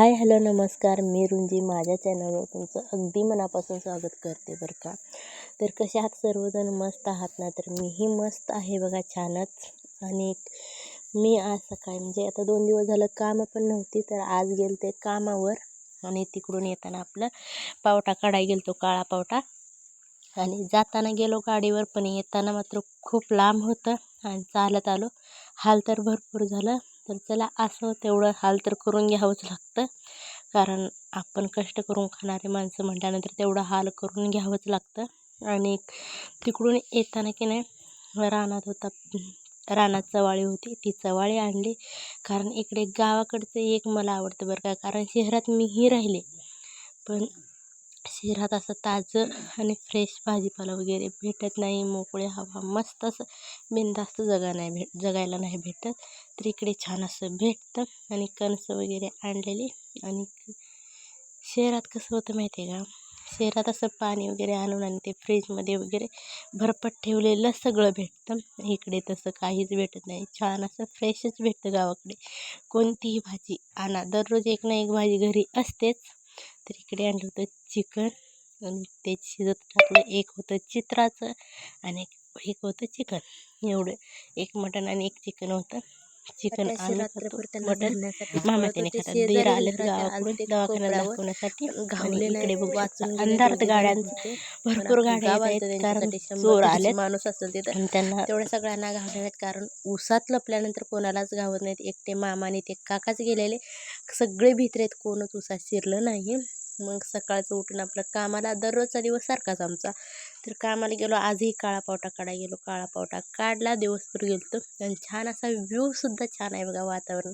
Hi hello नमस्कार. मी रुंजी. माझ्या चॅनलवर तुमचं अगदी मनापासून स्वागत करते बरं का. तर कसे आहात सर्वजण? मस्त आहात ना? तर मीही मस्त आहे बघा छानच. आणि मी आज सकाळी म्हणजे आता दोन दिवस झालं कामं पण नव्हती तर आज गेल ते कामावर. आणि तिकडून येताना आपलं पावटा काढायला गेलो तो काळा पावटा. आणि जाताना गेलो गाडीवर पण येताना मात्र खूप लांब होतं. आणि चालत आलो. हाल तर भरपूर झालं. तर चला असं तेवढं हाल तर करून घ्यावंच लागतं. कारण आपण कष्ट करून खाणारे माणसं म्हटल्यानंतर तेवढं हाल करून घ्यावंच लागतं. आणि तिकडून येताना की नाही रानात होता रानात चवाळी होती. ती चवाळी आणली. कारण इकडे गावाकडचं एक मला आवडतं बरं का कारण शहरात मीही राहिले. पण शहरात असं ताजं आणि फ्रेश भाजीपाला वगैरे भेटत नाही. मोकळी हवा मस्त असं बिनधास्त जगा नाही भेट जगायला नाही भेटत. तर इकडे छान असं भेटतं आणि कणसं वगैरे आणलेली आणि शहरात कसं होतं माहिती आहे का? शहरात असं पाणी वगैरे आणून आणि ते फ्रीजमध्ये वगैरे भरपट ठेवलेलं सगळं भेटतं. इकडे तसं काहीच भेटत नाही. छान असं फ्रेशच भेटतं गावाकडे. कोणतीही भाजी आणा. दररोज एक ना एक भाजी घरी असतेच. तर इकडे आणलं होतं चिकन आणि ते शिजत टाकलं. एक होतं चित्राचं आणि एक होतं चिकन. एवढं. एक मटण आणि एक चिकन होतं. Chicken mutton. मामा त्याने खातात. दीर आले गावाकडून दवाखान्यात दाखवण्यासाठी. आणि इकडे बघू अंधारात गाड्यांचं. भरपूर गाड्या आहेत कारण चोर आले माणूस असेल तिथं. आणि त्यांना तेवढ्या सगळ्यांना नाहीत कारण उसात लपल्यानंतर कोणालाच घावत नाहीत. एकटे मामा आणि ते काकाच गेलेले. सगळे भित्र आहेत कोणच उसात शिरलं नाही मग सकाळचं उठून आपलं कामाला दररोजचा दिवस सारखाच आमचा. तर कामाला गेलो आजही काळा पावटा काढायला गेलो. काळा पावटा काढला दिवसभर गेलो आणि छान असा व्ह्यूसुद्धा छान आहे बघा वातावरण.